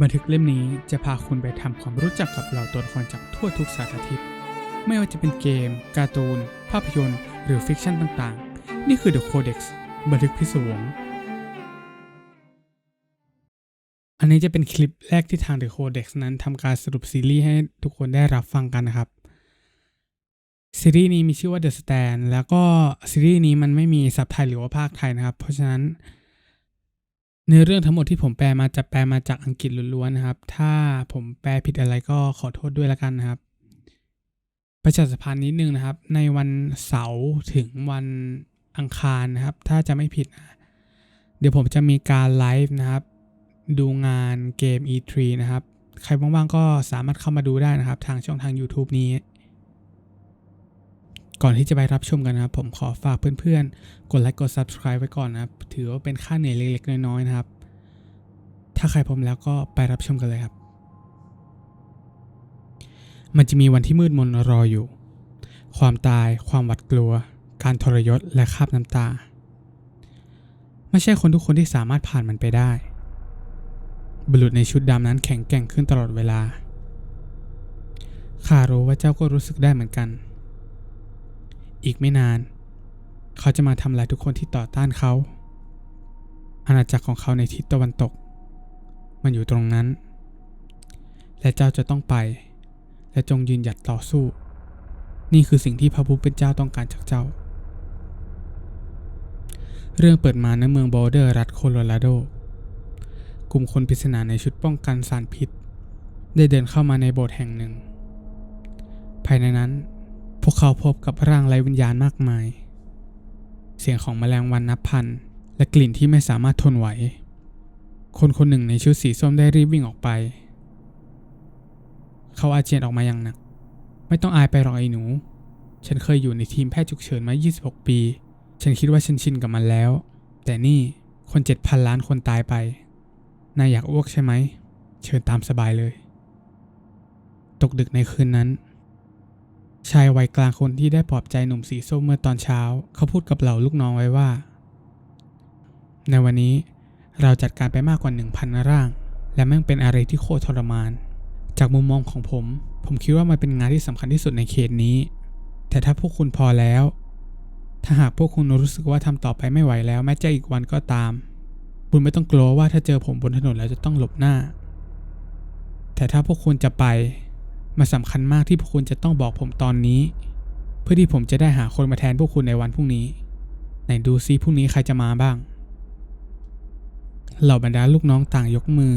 บันทึกเล่มนี้จะพาคุณไปทำความรู้จักกับเหล่าตัวละครจากทั่วทุกสารทิศ ไม่ว่าจะเป็นเกม การ์ตูน ภาพยนตร์ หรือฟิกชันต่างๆ นี่คือ The Codex บันทึกพิศวง อันนี้จะเป็นคลิปแรกที่ทาง The Codex นั้นทำการสรุปซีรีส์ให้ทุกคนได้รับฟังกันนะครับ ซีรีส์นี้มีชื่อว่า The Stand แล้วก็ซีรีส์นี้มันไม่มีซับไทยหรือว่าภาคไทยนะครับ เพราะฉะนั้น เนื้อเรื่องทั้งหมดที่ผมแปลมาจะแปลมาจากอังกฤษล้วนๆนะครับ ถ้าผมแปลผิดอะไรก็ขอโทษด้วยละกันนะครับ ประชาสัมพันธ์นิดนึงนะครับ ในวันเสาร์ถึงวันอังคารนะครับ ถ้าจะไม่ผิดนะเดี๋ยวผมจะมีการไลฟ์นะครับ ดูงานเกม E3 นะครับ ใครว่างๆก็สามารถเข้ามาดูได้นะครับ ทางช่องทาง YouTube นี้ ก่อนที่จะไปรับชมกันนะครับผมขอฝากเพื่อนๆ กดไลค์กด Subscribe ไว้ก่อนนะครับ ถือว่าเป็นค่าเหนื่อยเล็กๆ น้อยๆนะครับ ถ้าใครพร้อมแล้วก็ไปรับชมกันเลยครับ มันจะมีวันที่มืดมนรออยู่ ความตาย ความหวาดกลัว การทรยศและคาบน้ำตา ไม่ใช่คนทุกคนที่สามารถผ่านมันไปได้ บุรุษในชุดดำนั้นแข็งแกร่งขึ้นตลอดเวลาข้ารู้ว่าเจ้าก็รู้สึกได้เหมือนกัน อีกไม่นาน เขาจะมาทำลายทุกคนที่ต่อต้านเขา อาณาจักรของเขาในทิศตะวันตก มันอยู่ตรงนั้น และเจ้าจะต้องไป และจงยืนหยัดต่อสู้ นี่คือสิ่งที่พระผู้เป็นเจ้าต้องการจากเจ้า เรื่องเปิดมาในเมืองบอเดอร์รัฐโคโลราโด กลุ่มคนปริศนาในชุดป้องกันสารพิษ ได้เดินเข้ามาในโบสถ์แห่งหนึ่ง ภายในนั้น พวกเขาพบกับร่างไร้วิญญาณมากมาย เสียงของแมลงวันนับพัน และกลิ่นที่ไม่สามารถทนไหว คนคนหนึ่งในชุดสีส้มได้รีบวิ่งออกไป เขาอาเจียนออกมาอย่างหนัก ไม่ต้องอายไปหรอกไอ้หนู ฉันเคยอยู่ในทีมแพทย์ฉุกเฉินมา 26 ปี ฉันคิดว่าฉันชินกับมันแล้ว แต่นี่คนเจ็ดพันล้านคนตายไป นายอยากอ้วกใช่ไหม เชิญตามสบายเลย ตกดึกในคืนนั้น ชายวัยกลางคนที่ได้ปลอบใจหนุ่มสีส้มเมื่อตอนเช้า เขาพูดกับเหล่าลูกน้องไว้ว่า ในวันนี้เราจัดการไปมากกว่า1,000ร่าง และแม่งเป็นอะไรที่โคตรทรมาน จากมุมมองของผม ผมคิดว่ามันเป็นงานที่สำคัญที่สุดในเขตนี้ แต่ถ้าพวกคุณพอแล้ว ถ้าหากพวกคุณรู้สึกว่าทำต่อไปไม่ไหวแล้ว แม้จะอีกวันก็ตาม คุณไม่ต้องกลัวว่าถ้าเจอผมบนถนนแล้วจะต้องหลบหน้า แต่ถ้าพวกคุณจะไป มันสำคัญมากที่พวกคุณจะต้องบอกผมตอนนี้ เพื่อที่ผมจะได้หาคนมาแทนพวกคุณในวันพรุ่งนี้ ไหนดูซิพรุ่งนี้ใครจะมาบ้าง เหล่าบรรดาลูกน้องต่างยกมือ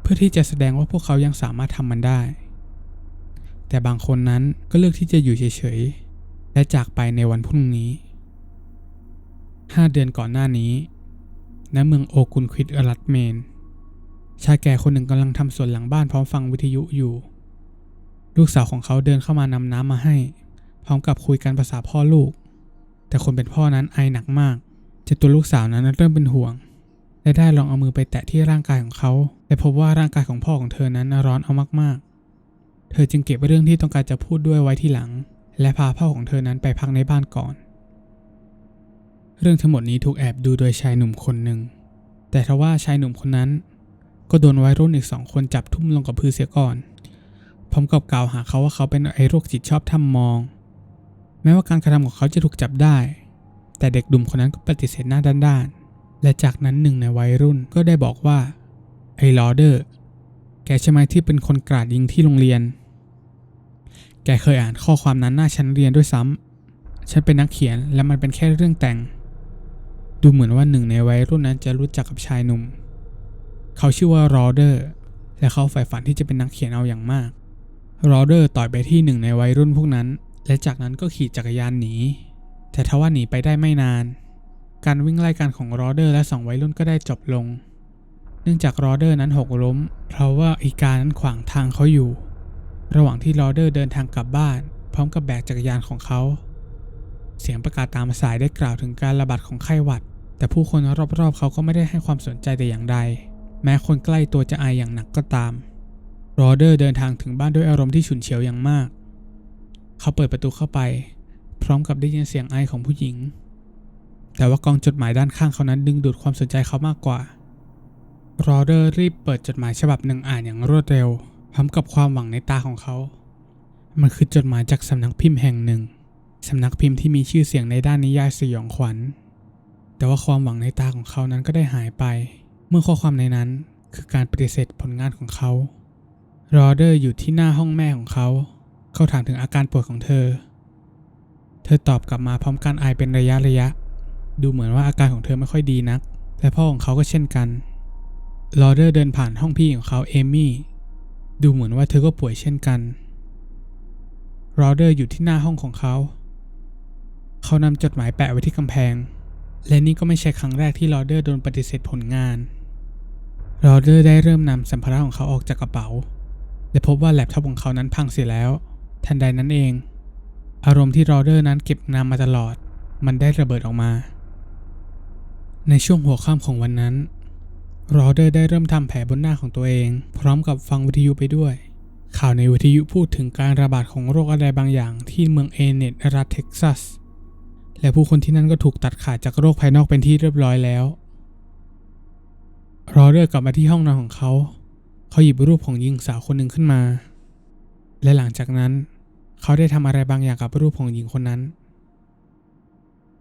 เพื่อที่จะแสดงว่าพวกเขายังสามารถทำมันได้ แต่บางคนนั้นก็เลือกที่จะอยู่เฉยๆ และจากไปในวันพรุ่งนี้ห้าเดือนก่อนหน้านี้ณเมืองโอกุนควิดรัฐเมน ชายแก่คนหนึ่งกำลังทำสวนหลังบ้านพร้อมฟังวิทยุอยู่ ลูกสาวของเขาเดินเข้ามานำน้ำมาให้ พร้อมกับคุยกันภาษาพ่อลูก แต่คนเป็นพ่อนั้นไอหนักมากจนตัวลูกสาวนั้นเริ่มเป็นห่วง และได้ลองเอามือไปแตะที่ร่างกายของเขา แต่พบว่าร่างกายของพ่อของเธอนั้นร้อนเอามากๆ เธอจึงเก็บเรื่องที่ต้องการจะพูดด้วยไว้ที่หลัง และพาพ่อของเธอนั้นไปพักในบ้านก่อน เรื่องทั้งหมดนี้ถูกแอบดูโดยชายหนุ่มคนหนึ่ง แต่ทว่าชายหนุ่มคนนั้น ก็โดนวัยรุ่นอีกสองคนจับทุ่มลงกับพื้นเสียก่อน พร้อมกับกล่าวหาเขาว่าเขาเป็นไอ้โรคจิตชอบทำมอง แม้ว่าการกระทำของเขาจะถูกจับได้ แต่เด็กดุมคนนั้นก็ปฏิเสธหน้าด้านๆ และจากนั้นหนึ่งในวัยรุ่นก็ได้บอกว่า ไอ้ลอเดอร์ แกใช่ไหมที่เป็นคนกราดยิงที่โรงเรียน แกเคยอ่านข้อความนั้นหน้าชั้นเรียนด้วยซ้ำ ฉันเป็นนักเขียนและมันเป็นแค่เรื่องแต่ง ดูเหมือนว่าหนึ่งในวัยรุ่นนั้นจะรู้จักกับชายหนุ่ม เขาชื่อว่ารอเดอร์และเขาใฝ่ฝันที่จะเป็นนักเขียนเอาอย่างมาก รอเดอร์ต่อยไปที่หนึ่งในวัยรุ่นพวกนั้น และจากนั้นก็ขี่จักรยานหนี แต่ทว่าหนีไปได้ไม่นาน การวิ่งไล่กันของรอเดอร์และสองวัยรุ่นก็ได้จบลง เนื่องจากรอเดอร์นั้นหกล้ม เพราะว่าอีกานั้นขวางทางเขาอยู่ ระหว่างที่รอเดอร์เดินทางกลับบ้าน พร้อมกับแบกจักรยานของเขา เสียงประกาศตามสายได้กล่าวถึงการระบาดของไข้หวัด แต่ผู้คนรอบๆ เขาก็ไม่ได้ให้ความสนใจแต่อย่างใด แม้คนใกล้ตัวจะไออย่างหนักก็ตาม รอเดอร์เดินทางถึงบ้านด้วยอารมณ์ที่ฉุนเฉียวอย่างมาก เขาเปิดประตูเข้าไป พร้อมกับได้ยินเสียงไอของผู้หญิง แต่ว่ากองจดหมายด้านข้างเขานั้นดึงดูดความสนใจเขามากกว่า รอเดอร์รีบเปิดจดหมายฉบับหนึ่งอ่านอย่างรวดเร็ว พร้อมกับความหวังในตาของเขา มันคือจดหมายจากสำนักพิมพ์แห่งหนึ่ง สำนักพิมพ์ที่มีชื่อเสียงในด้านนิยายสยองขวัญ แต่ว่าความหวังในตาของเขานั้นก็ได้หายไป เมื่อข้อความในนั้นคือการปฏิเสธผลงานของเขา รอเดอร์อยู่ที่หน้าห้องแม่ของเขา เขาถามถึงอาการป่วยของเธอ เธอตอบกลับมาพร้อมการไอเป็นระยะระยะ ดูเหมือนว่าอาการของเธอไม่ค่อยดีนักและพ่อของเขาก็เช่นกัน รอเดอร์เดินผ่านห้องพี่ของเขาเอมี่ ดูเหมือนว่าเธอก็ป่วยเช่นกัน รอเดอร์อยู่ที่หน้าห้องของเขา เขานำจดหมายแปะไว้ที่กำแพง และนี่ก็ไม่ใช่ครั้งแรกที่รอเดอร์โดนปฏิเสธผลงาน รอเดอร์ได้เริ่มนำสัมภาระของเขาออกจากกระเป๋า และพบว่าแล็ปท็อปของเขานั้นพังเสียแล้ว ทันใดนั้นเอง อารมณ์ที่รอเดอร์นั้นเก็บนำมาตลอด มันได้ระเบิดออกมา ในช่วงหัวค่ำของวันนั้น รอเดอร์ได้เริ่มทำแผลบนหน้าของตัวเอง พร้อมกับฟังวิทยุไปด้วย ข่าวในวิทยุพูดถึงการระบาดของโรคอะไรบางอย่างที่เมืองเอเนตรัฐเท็กซัส และผู้คนที่นั่นก็ถูกตัดขาดจากโรคภายนอกเป็นที่เรียบร้อยแล้ว รอเดอร์กลับมาที่ห้องนอนของเขา เขาหยิบรูปของหญิงสาวคนหนึ่งขึ้นมา และหลังจากนั้น เขาได้ทำอะไรบางอย่างกับรูปของหญิงคนนั้น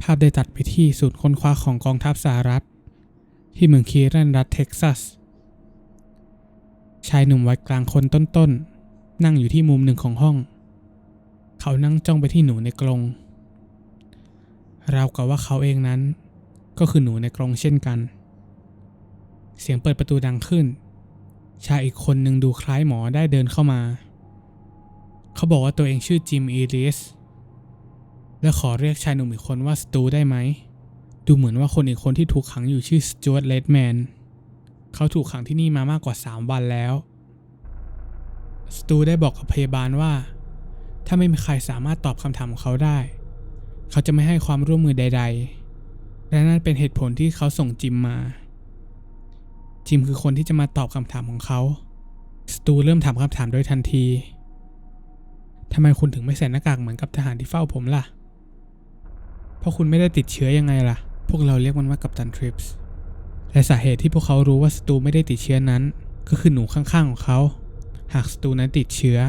ภาพได้ตัดไปที่ศูนย์ค้นคว้าของกองทัพสหรัฐ ที่เมืองคีรันรัฐเท็กซัส ชายหนุ่มวัยกลางคนต้นๆ นั่งอยู่ที่มุมหนึ่งของห้อง เขานั่งจ้องไปที่หนูในกรงราวกับว่าเขาเองนั้น ก็คือหนูในกรงเช่นกัน เสียงเปิดประตูดังขึ้น ชายอีกคนหนึ่งดูคล้ายหมอได้เดินเข้ามา เขาบอกว่าตัวเองชื่อจิมอีริสและขอเรียกชายหนุ่มอีกคนว่าสตูได้ไหม ดูเหมือนว่าคนอีกคนที่ถูกขังอยู่ชื่อสจวตเลดแมน เขาถูกขังที่นี่มามากกว่า 3 วันแล้ว สตูได้บอกกับพยาบาลว่า ถ้าไม่มีใครสามารถตอบคำถามของเขาได้ เขาจะไม่ให้ความร่วมมือใด ๆ และนั่นเป็นเหตุผลที่เขาส่งจิมมา จิมคือคนที่จะมาตอบคำถามของเขาสตูเริ่มถามคำถามโดยทันทีทำไมคุณถึงไม่ใส่หน้ากากเหมือนกับทหารที่เฝ้าผมล่ะ เพราะคุณไม่ได้ติดเชื้อยังไงล่ะ พวกเราเรียกมันว่ากัปตันทริปส์และสาเหตุที่พวกเขารู้ว่าสตูไม่ได้ติดเชื้อนั้น ก็คือหนูข้างๆของเขา หากสตูนั้นติดเชื้อ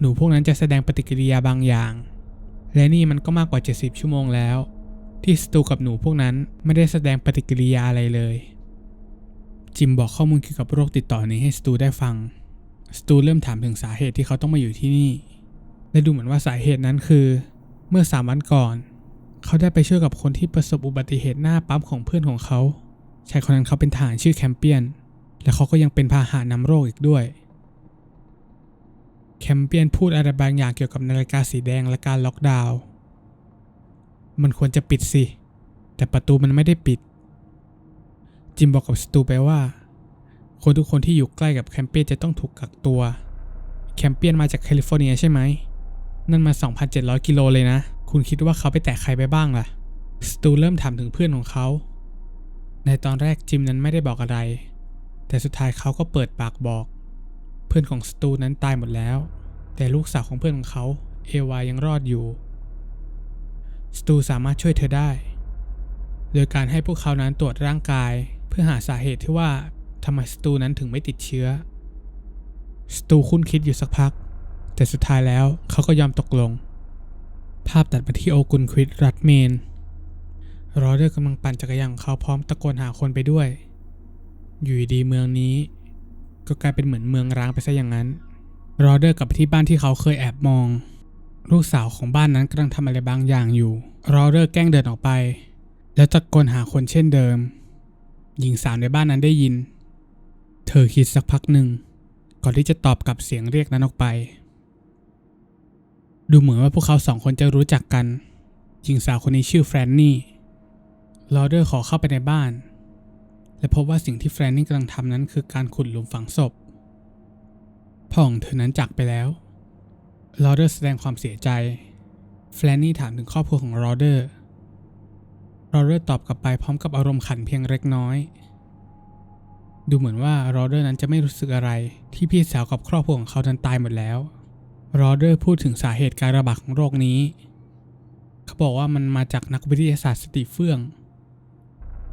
หนูพวกนั้นจะแสดงปฏิกิริยาบางอย่าง และนี่มันก็มากกว่า 70 ชั่วโมงแล้ว ที่สตูกับหนูพวกนั้นไม่ได้แสดงปฏิกิริยาอะไรเลย จิมบอกข้อมูลเกี่ยวกับโรคติดต่อนี้ให้สตูได้ฟัง สตูเริ่มถามถึงสาเหตุที่เขาต้องมาอยู่ที่นี่ และดูเหมือนว่าสาเหตุนั้นคือ เมื่อสามวันก่อน เขาได้ไปช่วยกับคนที่ประสบอุบัติเหตุหน้าปั๊มของเพื่อนของเขาชายคนนั้นเขาเป็นทหารชื่อแคมเปียน และเขาก็ยังเป็นพาหะนำโรคอีกด้วย แคมเปียนพูดอะไรบางอย่างเกี่ยวกับนาฬิกาสีแดงและการล็อกดาวน์ มันควรจะปิดสิ แต่ประตูมันไม่ได้ปิด จิมบอกกับสตูไปว่า คนทุกคนที่อยู่ใกล้กับแคมเปียนจะต้องถูกกักตัว แคมเปียนมาจากแคลิฟอร์เนียใช่ไหม นั่นมา 2,700 กิโลเลยนะ คุณคิดว่าเขาไปแตะใครไปบ้างล่ะ สตูเริ่มถามถึงเพื่อนของเขา ในตอนแรกจิมนั้นไม่ได้บอกอะไร แต่สุดท้ายเขาก็เปิดปากบอก เพื่อนของสตูนั้นตายหมดแล้ว แต่ลูกสาวของเพื่อนของเขา เอวายังรอดอยู่ สตูสามารถช่วยเธอได้ โดยการให้พวกเขานั้นตรวจร่างกาย พื่อหาสาเหตุที่ว่าทำไมสตูนั้นถึงไม่ติดเชื้อ สตูคุ้นคิดอยู่สักพัก แต่สุดท้ายแล้วเขาก็ยอมตกลง ภาพตัดมาที่โอกุนควิดรัฐเมน รอเดอร์กำลังปั่นจักรยานของเขาพร้อมตะโกนหาคนไปด้วย อยู่ดีเมืองนี้ ก็กลายเป็นเหมือนเมืองร้างไปซะอย่างนั้น รอเดอร์กลับไปที่บ้านที่เขาเคยแอบมอง ลูกสาวของบ้านนั้นกำลังทำอะไรบางอย่างอยู่ รอเดอร์แกล้งเดินออกไป แล้วตะโกนหาคนเช่นเดิม หญิงสาวในบ้านนั้นได้ยิน เธอคิดสักพักหนึ่ง ก่อนที่จะตอบกับเสียงเรียกนั้นออกไป ดูเหมือนว่าพวกเขาสองคนจะรู้จักกัน หญิงสาวคนนี้ชื่อแฟรนนี่ลอเดอร์ขอเข้าไปในบ้าน และพบว่าสิ่งที่แฟรนนี่กำลังทำนั้นคือการขุดหลุมฝังศพพ่อของเธอนั้นจากไปแล้วลอเดอร์แสดงความเสียใจ แฟรนนี่ถามถึงครอบครัวของลอเดอร์ ลอเดอร์ตอบกลับไปพร้อมกับอารมณ์ขันเพียงเล็กน้อย ดูเหมือนว่ารอเดอร์นั้นจะไม่รู้สึกอะไร ที่พี่สาวกับครอบครัวของเขานั้นตายหมดแล้ว รอเดอร์พูดถึงสาเหตุการระบาดของโรคนี้ เขาบอกว่ามันมาจากนักวิทยาศาสตร์สติเฟื่อง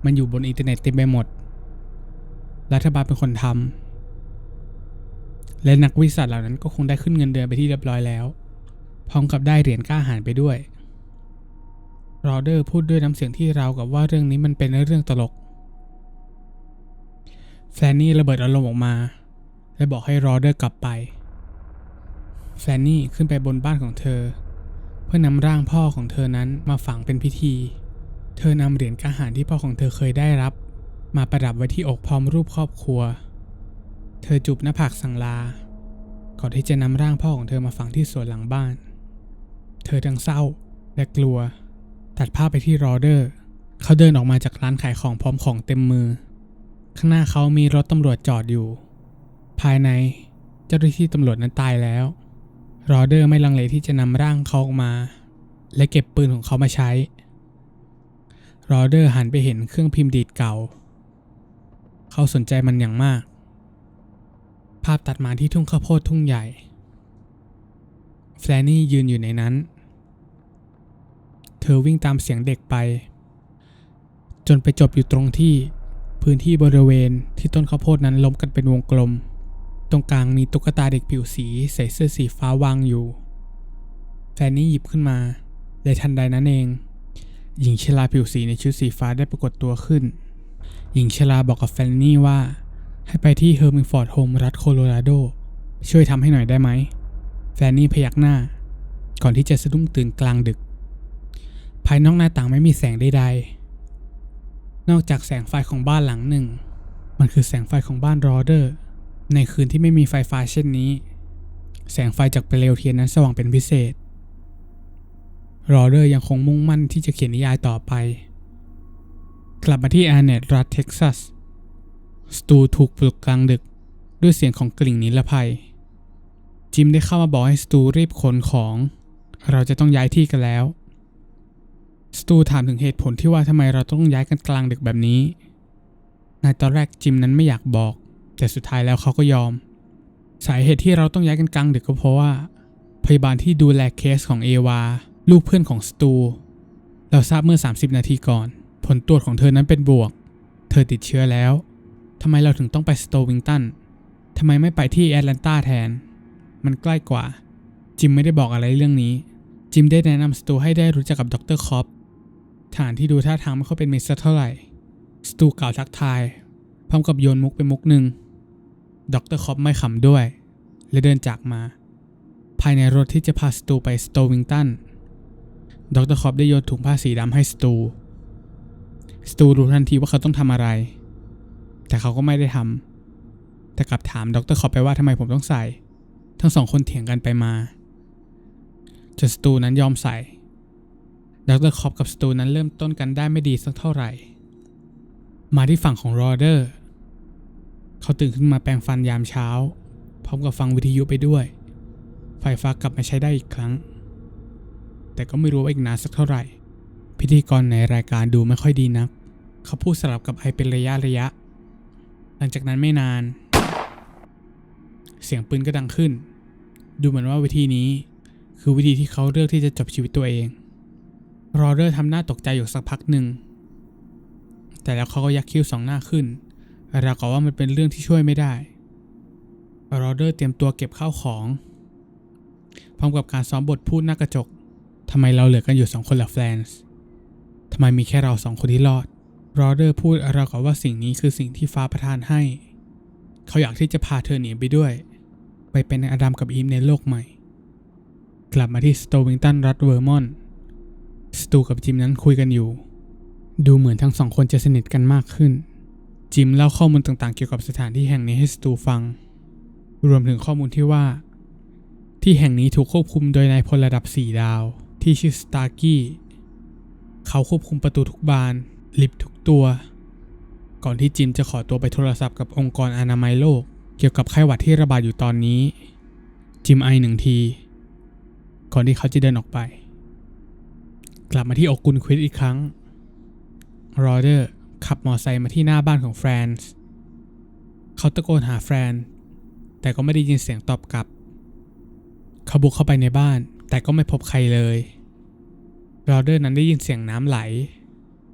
มันอยู่บนอินเทอร์เน็ตเต็มไปหมด รัฐบาลเป็นคนทำและนักวิทยาศาสตร์เหล่านั้นก็คงได้ขึ้นเงินเดือนไปที่เรียบร้อยแล้ว พร้อมกับได้เหรียญกล้าหาญไปด้วย รอเดอร์พูดด้วยน้ำเสียงที่ราวกับว่าเรื่องนี้มันเป็นเรื่องตลกแฟนนี่ระเบิดอารมณ์ออกมา และบอกให้รอเดอร์กลับไปแฟนนี่ขึ้นไปบนบ้านของเธอ เพื่อนำร่างพ่อของเธอนั้นมาฝังเป็นพิธี เธอนำเหรียญกล้าหาญที่พ่อของเธอเคยได้รับ มาประดับไว้ที่อกพร้อมรูปครอบครัว เธอจูบหน้าผากสั่งลา ก่อนที่จะนำร่างพ่อของเธอมาฝังที่สวนหลังบ้าน เธอทั้งเศร้าและกลัว ตัดภาพไปที่รอเดอร์ เขาเดินออกมาจากร้านขายของพร้อมของเต็มมือ ข้างหน้าเขามีรถตำรวจจอดอยู่ ภายในเจ้าหน้าที่ตำรวจนั้นตายแล้ว รอเดอร์ไม่ลังเลที่จะนำร่างเขาออกมา และเก็บปืนของเขามาใช้ รอเดอร์หันไปเห็นเครื่องพิมพ์ดีดเก่า เขาสนใจมันอย่างมาก ภาพตัดมาที่ทุ่งข้าวโพดทุ่งใหญ่ แฟลนี่ยืนอยู่ในนั้น เธอวิ่งตามเสียงเด็กไป จนไปจบอยู่ตรงที่พื้นที่บริเวณที่ต้นข้าวโพดนั้นล้มกันเป็นวงกลม ตรงกลางมีตุ๊กตาเด็กผิวสีใส่เสื้อสีฟ้าวางอยู่ แฟนนี่หยิบขึ้นมา และทันใดนั้นเอง หญิงชราผิวสีในชุดสีฟ้าได้ปรากฏตัวขึ้น หญิงชราบอกกับแฟนนี่ว่า ให้ไปที่เฮอร์มิงฟอร์ดโฮมรัฐโคโลราโด ช่วยทำให้หน่อยได้ไหม แฟนนี่พยักหน้า ก่อนที่จะสะดุ้งตื่นกลางดึก ภายนอกหน้าต่างไม่มีแสงใดๆ นอกจากแสงไฟของบ้านหลังหนึ่ง มันคือแสงไฟของบ้านรอเดอร์ ในคืนที่ไม่มีไฟฟ้าเช่นนี้ แสงไฟจากเปลวเทียนนั้นสว่างเป็นพิเศษ รอเดอร์ยังคงมุ่งมั่นที่จะเขียนนิยายต่อไป กลับมาที่แอาร์เนตรัฐเท็กซัส สตูถูกปลุกกลางดึกด้วยเสียงของกลิ่งนิรภัย จิมได้เข้ามาบอกให้สตูรีบขนของ เราจะต้องย้ายที่กันแล้ว สตูถามถึงเหตุผลที่ว่าทำไมเราต้องย้ายกันกลางดึกแบบนี้ ในตอนแรกจิมนั้นไม่อยากบอก แต่สุดท้ายแล้วเขาก็ยอม สาเหตุที่เราต้องย้ายกันกลางดึกก็เพราะว่า พยาบาลที่ดูแลเคสของเอวา ลูกเพื่อนของสตู เราทราบเมื่อ 30 นาทีก่อน ผลตรวจของเธอนั้นเป็นบวก เธอติดเชื้อแล้วทำไมเราถึงต้องไปสโตวิงตันทำไมไม่ไปที่แอตแลนตาแทน มันใกล้กว่า จิมไม่ได้บอกอะไรเรื่องนี้ จิมได้แนะนำสตูให้ได้รู้จักกับดรคอป ฐานที่ดูท่าทางไม่ค่อยเป็นมิตรสักเท่าไหร่ สตูกล่าวทักทาย พร้อมกับโยนมุกไปมุกหนึ่งดรคอปไม่ขำด้วย และเดินจากมา ภายในรถที่จะพาสตูไปสโตวิงตันดรคอปได้โยนถุงผ้าสีดำให้สตู สตูรู้ทันทีว่าเขาต้องทำอะไร แต่เขาก็ไม่ได้ทำแต่กลับถามดรคอปไปว่าทำไมผมต้องใส่ ทั้งสองคนเถียงกันไปมาจนสตูนั้นยอมใส่ ดรคอปกับสตูนั้นเริ่มต้นกันได้ไม่ดีสักเท่าไหร่ มาที่ฝั่งของรอเดอร์ เขาตื่นขึ้นมาแปรงฟันยามเช้า พร้อมกับฟังวิทยุไปด้วย ไฟฟ้ากลับมาใช้ได้อีกครั้ง แต่ก็ไม่รู้ว่าอีกนานสักเท่าไหร่ พิธีกรในรายการดูไม่ค่อยดีนัก เขาพูดสลับกับไอเป็นระยะระยะ หลังจากนั้นไม่นาน เสียงปืนก็ดังขึ้น ดูเหมือนว่าวิธีนี้คือวิธีที่เขาเลือกที่จะจบชีวิตตัวเอง รอเดอร์ทำหน้าตกใจอยู่สักพักหนึ่ง แต่แล้วเขาก็ยักคิ้วสองหน้าขึ้นราวกับว่ามันเป็นเรื่องที่ช่วยไม่ได้ รอเดอร์เตรียมตัวเก็บข้าวของ พร้อมกับการซ้อมบทพูดหน้ากระจกทำไมเราเหลือกันอยู่สองคนล่ะแฟนส์ทำไมมีแค่เราสองคนที่รอด รอเดอร์พูดราวกับว่าสิ่งนี้คือสิ่งที่ฟ้าประทานให้ เขาอยากที่จะพาเธอหนีไปด้วย ไปเป็นอดัมกับอีฟในโลกใหม่ กลับมาที่สโตวิงตันรัฐเวอร์มอนต์ สตูกับจิมนั้นคุยกันอยู่ ดูเหมือนทั้งสองคนจะสนิทกันมากขึ้น จิมเล่าข้อมูลต่างๆ เกี่ยวกับสถานที่แห่งนี้ให้สตูฟัง รวมถึงข้อมูลที่ว่า ที่แห่งนี้ถูกควบคุมโดยนายพลระดับ 4 ดาว ที่ชื่อสตาร์กี้เขาควบคุมประตูทุกบาน ลิฟต์ทุกตัว ก่อนที่จิมจะขอตัวไปโทรศัพท์กับองค์กรอนามัยโลก เกี่ยวกับไข้หวัดที่ระบาดอยู่ตอนนี้ จิมไอหนึ่งที ก่อนที่เขาจะเดินออกไป กลับมาที่อกกุลควิดอีกครั้ง รอเดอร์ขับมอไซค์มาที่หน้าบ้านของแฟรนซ์เขาตะโกนหาแฟรน แต่ก็ไม่ได้ยินเสียงตอบกลับ เขาบุกเข้าไปในบ้าน แต่ก็ไม่พบใครเลย รอเดอร์นั้นได้ยินเสียงน้ำไหล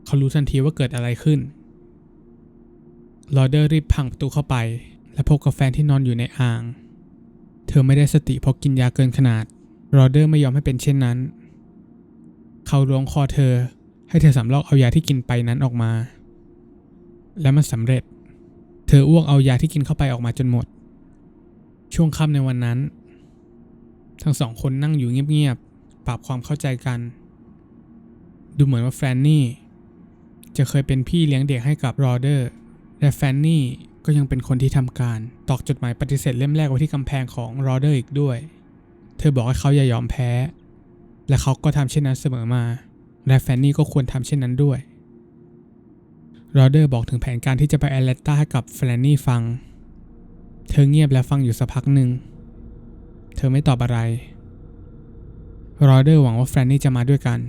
เขารู้ทันทีว่าเกิดอะไรขึ้นลอเดอร์รีบพังประตูเข้าไป และพบกับแฟนที่นอนอยู่ในอ่าง เธอไม่ได้สติเพราะกินยาเกินขนาด รอเดอร์ไม่ยอมให้เป็นเช่นนั้น เขาล้วงคอเธอ ให้เธอสำลอกเอายาที่กินไปนั้นออกมา และมันสำเร็จ เธออ้วกเอายาที่กินเข้าไปออกมาจนหมด ช่วงค่ำในวันนั้น ทั้งสองคนนั่งอยู่เงียบๆปรับความเข้าใจกัน ดูเหมือนว่าแฟนนี่ จะเคยเป็นพี่เลี้ยงเด็กให้กับรอเดอร์และแฟนนี่ก็ยังเป็นคนที่ทำการตอกจดหมายปฏิเสธเล่มแรกไว้ที่กำแพงของรอเดอร์อีกด้วย เธอบอกให้เขาอย่ายอมแพ้ และเขาก็ทำเช่นนั้นเสมอมา และแฟนนี่ก็ควรทำเช่นนั้นด้วยรอเดอร์บอกถึงแผนการที่จะไปแอตแลนตาให้กับแฟนนี่ฟัง เธอเงียบและฟังอยู่สักพักหนึ่ง เธอไม่ตอบอะไร รอเดอร์หวังว่าแฟนนี่จะมาด้วยกัน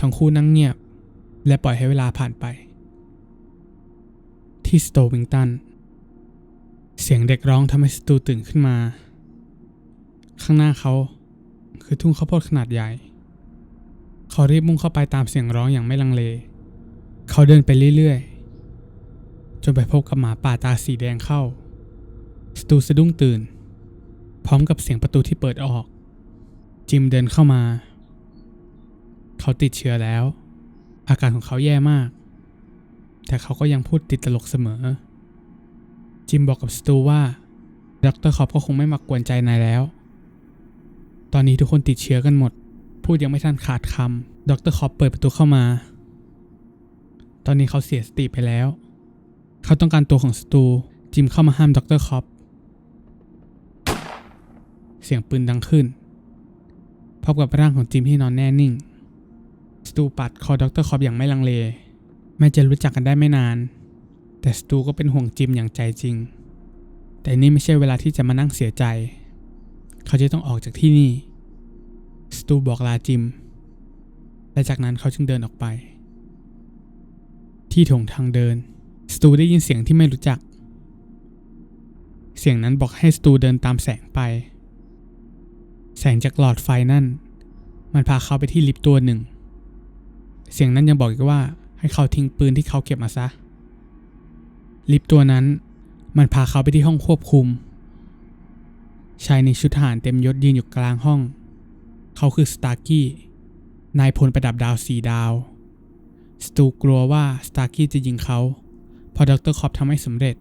ทั้งคู่นั่งเงียบ และปล่อยให้เวลาผ่านไป ที่สโตวิงตัน เสียงเด็กร้องทำให้สตูตื่นขึ้นมา ข้างหน้าเขา คือทุ่งข้าวโพดขนาดใหญ่ เขารีบมุ่งเข้าไปตามเสียงร้องอย่างไม่ลังเล เขาเดินไปเรื่อยๆ จนไปพบกับหมาป่าตาสีแดงเข้า สตูสะดุ้งตื่น พร้อมกับเสียงประตูที่เปิดออก จิมเดินเข้ามา เขาติดเชื้อแล้ว อาการของเขาแย่มาก แต่เขาก็ยังพูดติดตลกเสมอ จิมบอกกับสตูว่าดรคอปก็คงไม่มากวนใจนายแล้ว ตอนนี้ทุกคนติดเชื้อกันหมด พูดยังไม่ทันขาดคำดรคอปเปิดประตูเข้ามา ตอนนี้เขาเสียสติไปแล้ว เขาต้องการตัวของสตูจิมเข้ามาห้ามดรคอปเสียงปืนดังขึ้น พบกับร่างของจิมที่นอนแน่นิ่ง สตูปัดคอดรคอปอย่างไม่ลังเล แม้จะรู้จักกันได้ไม่นาน แต่สตูก็เป็นห่วงจิมอย่างใจจริง แต่นี่ไม่ใช่เวลาที่จะมานั่งเสียใจ เขาจะต้องออกจากที่นี่ สตูบอกลาจิม และจากนั้นเขาจึงเดินออกไป ที่ถงทางเดิน สตูได้ยินเสียงที่ไม่รู้จัก เสียงนั้นบอกให้สตูเดินตามแสงไป แสงจากหลอดไฟนั่น มันพาเขาไปที่ลิฟต์ตัวหนึ่ง เสียงนั้นยังบอกอีกว่าให้เขาทิ้งปืนที่เขาเก็บมาซะ ลิฟต์ตัวนั้นมันพาเขาไปที่ห้องควบคุม ชายในชุดทหารเต็มยศยืนอยู่กลางห้อง เขาคือสตาร์กี้ นายพลประดับดาวสีดาว สตูกลัวว่าสตาร์กี้จะยิงเขา พอดรคอปทำไม่สำเร็จ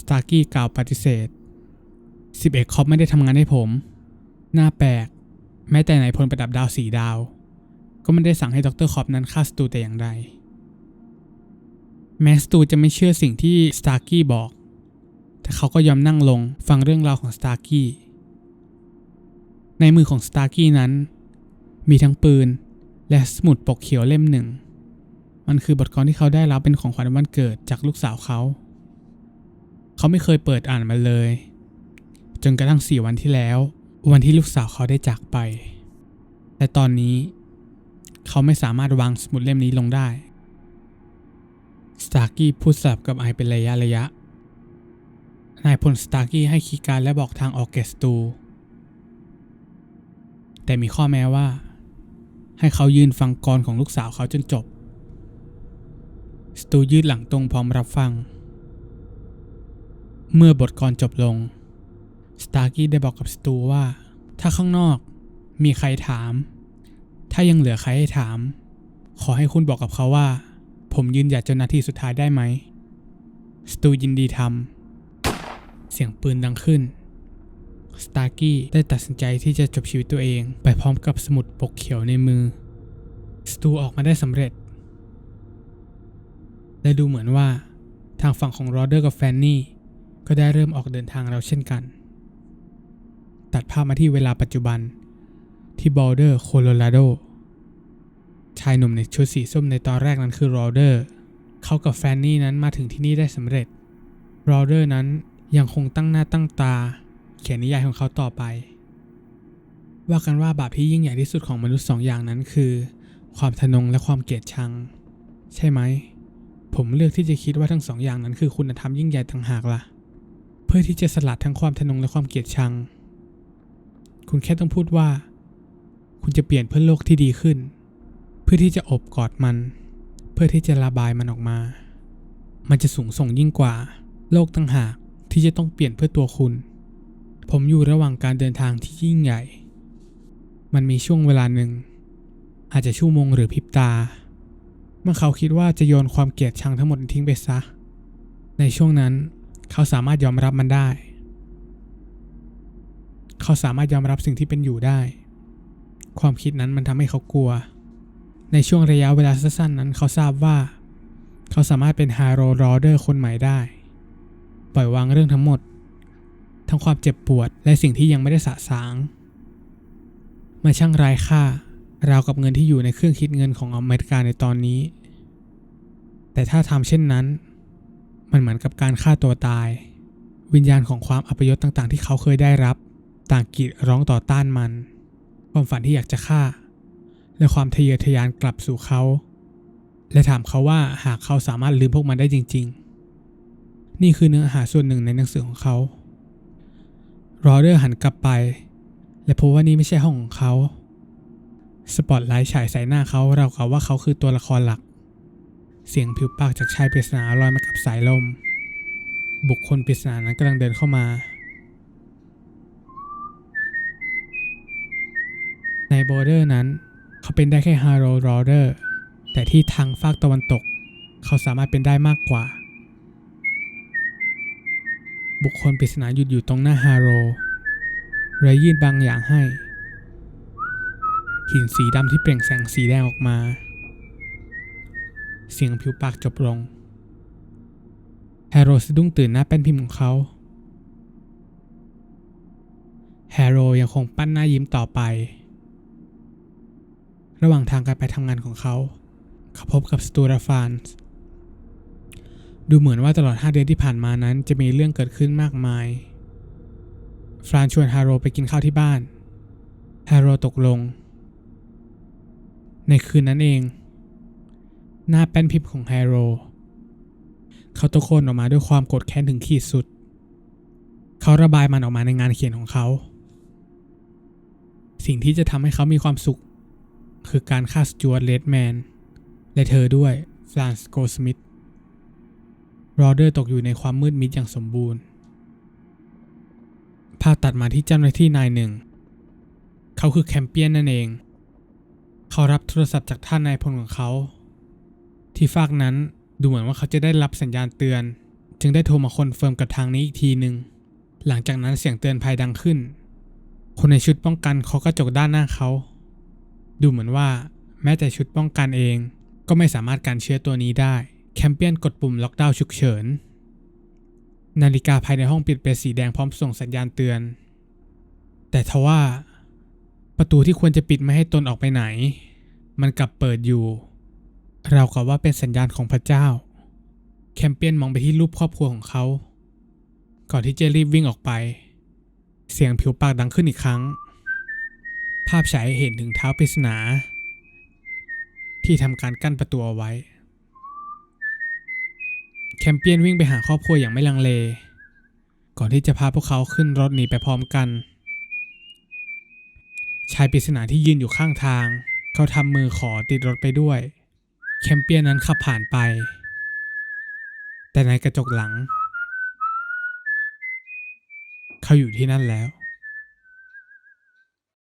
สตาร์กี้กล่าวปฏิเสธสิบเอกคอปไม่ได้ทำงานให้ผมน่าแปลก แม้แต่นายพลประดับดาวสีดาว ก็ไม่ได้สั่งให้ดรคอปนั้นฆ่าสตูแต่อย่างใดแม้สตูจะไม่เชื่อสิ่งที่สตาร์กี้บอก แต่เขาก็ยอมนั่งลงฟังเรื่องราวของสตาร์กี้ ในมือของสตาร์กี้นั้น มีทั้งปืน และสมุดปกเขียวเล่มหนึ่ง มันคือบทกลอนที่เขาได้รับเป็นของขวัญวันเกิดจากลูกสาวเขา เขาไม่เคยเปิดอ่านมันเลย จนกระทั่งสี่วันที่แล้ว วันที่ลูกสาวเขาได้จากไป แต่ตอนนี้ เขาไม่สามารถวางสมุดเล่มนี้ลงได้สตาร์กี้พูดสลับกับไอเป็นระยะระยะ นายพลสตาร์กี้ให้คีย์การดและบอกทางออกแกสตู แต่มีข้อแม้ว่า ให้เขายืนฟังกรของลูกสาวเขาจนจบ สตูยืดหลังตรงพร้อมรับฟัง เมื่อบทกรจบลง สตาร์กี้ได้บอกกับสตูว่า ถ้าข้างนอกมีใครถาม ถ้ายังเหลือใครให้ถาม ขอให้คุณบอกกับเขาว่า ผมยืนหยัดจนนาทีสุดท้ายได้ไหม สตูยินดีทำ เสียงปืนดังขึ้น สตาร์กี้ได้ตัดสินใจที่จะจบชีวิตตัวเอง ไปพร้อมกับสมุดปกเขียวในมือ สตูออกมาได้สำเร็จ และดูเหมือนว่าทางฝั่งของโรเดอร์กับแฟนนี่ ก็ได้เริ่มออกเดินทางแล้วเช่นกัน ตัดภาพมาที่เวลาปัจจุบันที่บอลเดอร์โคโลราโดชายหนุ่มในชุดสีส้มในตอนแรกนั้นคือโรเดอร์เขากับแฟนนี่นั้นมาถึงที่นี่ได้สำเร็จโรเดอร์นั้น ยังคงตั้งหน้าตั้งตา เขียนนิยายของเขาต่อไป ว่ากันว่าบาปที่ยิ่งใหญ่ที่สุดของมนุษย์สองอย่างนั้นคือ ความทะนงและความเกลียดชัง ใช่ไหม ผมเลือกที่จะคิดว่าทั้งสองอย่างนั้นคือคุณธรรมยิ่งใหญ่ต่างหากล่ะ เพื่อที่จะสลัดทั้งความทะนงและความเกลียดชัง คุณแค่ต้องพูดว่า คุณจะเปลี่ยนเพื่อโลกที่ดีขึ้น เพื่อที่จะอบกอดมัน เพื่อที่จะระบายมันออกมา มันจะสูงส่งยิ่งกว่า โลกตั้งหาก ที่จะต้องเปลี่ยนเพื่อตัวคุณ ผมอยู่ระหว่างการเดินทางที่ยิ่งใหญ่ มันมีช่วงเวลาหนึ่ง อาจจะชั่วโมงหรือพริบตา เมื่อเขาคิดว่าจะโยนความเกลียดชังทั้งหมดทิ้งไปซะ ในช่วงนั้นเขาสามารถยอมรับมันได้ เขาสามารถยอมรับสิ่งที่เป็นอยู่ได้ ความคิดนั้นมันทำให้เขากลัว ในช่วงระยะเวลาสั้นๆนั้นเขาทราบว่า เขาสามารถเป็นฮาร์โรรอเดอร์คนใหม่ได้ ปล่อยวางเรื่องทั้งหมด ทั้งความเจ็บปวดและสิ่งที่ยังไม่ได้สะสางมันช่างไร้ค่าราวกับเงินที่อยู่ในเครื่องคิดเงินของอเมริกาในตอนนี้ แต่ถ้าทำเช่นนั้น มันเหมือนกับการฆ่าตัวตาย วิญญาณของความอัปยศต่างๆ ที่เขาเคยได้รับ ต่างกรีดร้องต่อต้านมัน ความฝันที่อยากจะฆ่า และความทะเยอทะยานกลับสู่เขา และถามเขาว่าหากเขาสามารถลืมพวกมันได้จริง ๆ นี่คือเนื้อหาส่วนหนึ่งในหนังสือของเขารอเดอร์หันกลับไป และพบว่านี่ไม่ใช่ห้องของเขา สปอตไลท์ฉายใส่หน้าเขาเรากับว่าเขาคือตัวละครหลัก เสียงผิวปากจากชายปริศนาลอยมากับสายลม บุคคลปริศนานั้นกำลังเดินเข้ามา ในโบเดอร์นั้น เขาเป็นได้แค่ฮาร์โรรอเดอร์แต่ที่ทางฝากตะวันตก เขาสามารถเป็นได้มากกว่า บุคคลปริศนาหยุดอยู่ตรงหน้าฮาโรเลยยื่นบางอย่างให้ หินสีดำที่เปล่งแสงสีแดงออกมา เสียงผิวปากจบลงแฮร์โรสะดุ้งตื่นหน้าแป้นพิมพ์ของเขา แฮร์โรยังคงปั้นหน้ายิ้มต่อไป ระหว่างทางการไปทำงานของเขา เขาพบกับสตูราฟานส์ ดูเหมือนว่าตลอด 5 เดือนที่ผ่านมานั้นจะมีเรื่องเกิดขึ้นมากมาย ฟรานชวนฮาโรไปกินข้าวที่บ้าน ฮาโรตกลง ในคืนนั้นเอง หน้าแป้นพิมพ์ของแฮโร เขาตะโกนออกมาด้วยความโกรธแค้นถึงขีดสุด เขาระบายมันออกมาในงานเขียนของเขา สิ่งที่จะทำให้เขามีความสุข คือการฆ่าสจวตเลดแมน และเธอด้วยฟรานซ์โกสมิธ รอเดอร์ตกอยู่ในความมืดมิดอย่างสมบูรณ์ ภาพตัดมาที่เจ้าหน้าที่นายหนึ่ง เขาคือแคมเปี้ยนนั่นเอง เขารับโทรศัพท์จากท่านนายพลของเขา ที่ฝากนั้นดูเหมือนว่าเขาจะได้รับสัญญาณเตือน จึงได้โทรมาคอนเฟิร์มกับทางนี้อีกทีหนึ่ง หลังจากนั้นเสียงเตือนภัยดังขึ้น คนในชุดป้องกันเขากระจกด้านหน้าเขา ดูเหมือนว่า แม้แต่ชุดป้องกันเองก็ไม่สามารถกันเชื้อตัวนี้ได้ แคมเปียนกดปุ่มล็อกดาวน์ฉุกเฉิน นาฬิกาภายในห้องเปิดเป็นสีแดงพร้อมส่งสัญญาณเตือน แต่ทว่า ประตูที่ควรจะปิดไม่ให้ตนออกไปไหน มันกลับเปิดอยู่ เรากับว่าเป็นสัญญาณของพระเจ้า แคมเปียนมองไปที่รูปครอบครัวของเขา ก่อนที่จะรีบวิ่งออกไป เสียงผิวปากดังขึ้นอีกครั้ง ภาพฉายเห็นถึงเท้าปริศนา ที่ทำการกั้นประตูเอาไว้ แคมเปียนวิ่งไปหาครอบครัวอย่างไม่ลังเล ก่อนที่จะพาพวกเขาขึ้นรถหนีไปพร้อมกัน ชายปริศนาที่ยืนอยู่ข้างทาง เขาทำมือขอติดรถไปด้วย แคมเปียนนั้นขับผ่านไป แต่ในกระจกหลัง เขาอยู่ที่นั่นแล้ว